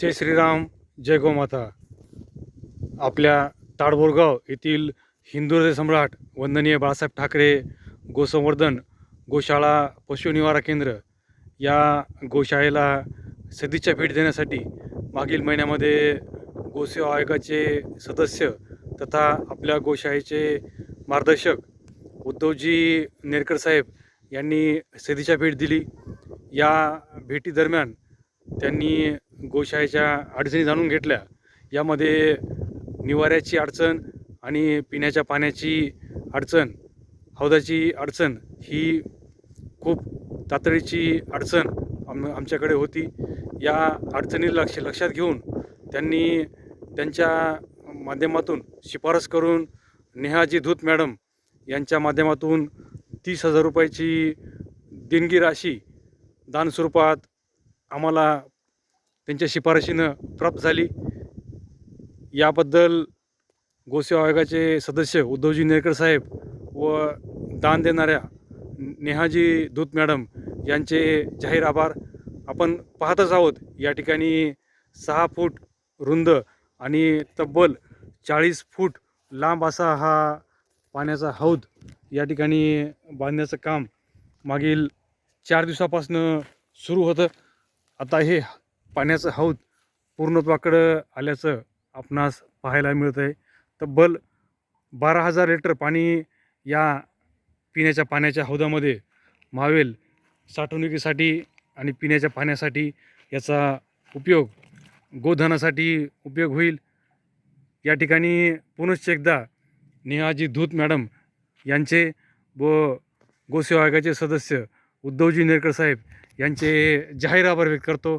जय श्रीराम जय गोमाता. आपल्या ताडबोरगाव येथील हिंदू सम्राट वंदनीय बाळासाहेब ठाकरे गोसंवर्धन गोशाळा पशुनिवारा केंद्र या गोशाळेला सदिच्छा भेट देण्यासाठी मागील महिन्यामध्ये गोसेवा आयोगाचे सदस्य तथा आपल्या गोशाळेचे मार्गदर्शक उद्धवजी नेरकर साहेब यांनी सदिच्छा भेट दिली. या भेटीदरम्यान त्यांनी गोशाळेच्या अडचणी जाणून घेतल्या. यामध्ये निवाऱ्याची अडचण आणि पिण्याच्या पाण्याची अडचण हौदाची अडचण ही खूप तातडीची अडचण आम आमच्याकडे होती. या अडचणी लक्ष लक्षात घेऊन त्यांनी त्यांच्या माध्यमातून शिफारस करून नेहाजी धूत मॅडम यांच्या माध्यमातून तीस हजार रुपयाची देणगी राशी दान स्वरूपात आम्हाला त्यांच्या शिफारशीनं प्राप्त झाली. याबद्दल गोसेवा आयोगाचे सदस्य उद्धवजी नेरकर साहेब व दान देणाऱ्या नेहाजी दूत मॅडम यांचे जाहीर आभार. आपण पाहतच आहोत या ठिकाणी सहा फूट रुंद आणि तब्बल चाळीस फूट लांब असा हा पाण्याचा हौद या ठिकाणी बांधण्याचं काम मागील चार दिवसापासनं सुरू होतं. आता हे पाण्याचं हौद पूर्णत्वाकडं आल्याचं आपणास पाहायला मिळतं आहे तब्बल बारा हजार लिटर पाणी या पिण्याच्या पाण्याच्या हौदामध्ये मावेल. साठवणुकीसाठी आणि पिण्याच्या पाण्यासाठी याचा उपयोग गोधनासाठी उपयोग होईल. या ठिकाणी पुनश्च एकदा नेहाजी धूत मॅडम यांचे व गोसेवा आयोगाचे सदस्य उद्धवजी नेरकर साहेब यांचे जाहीर आभार व्यक्त करतो.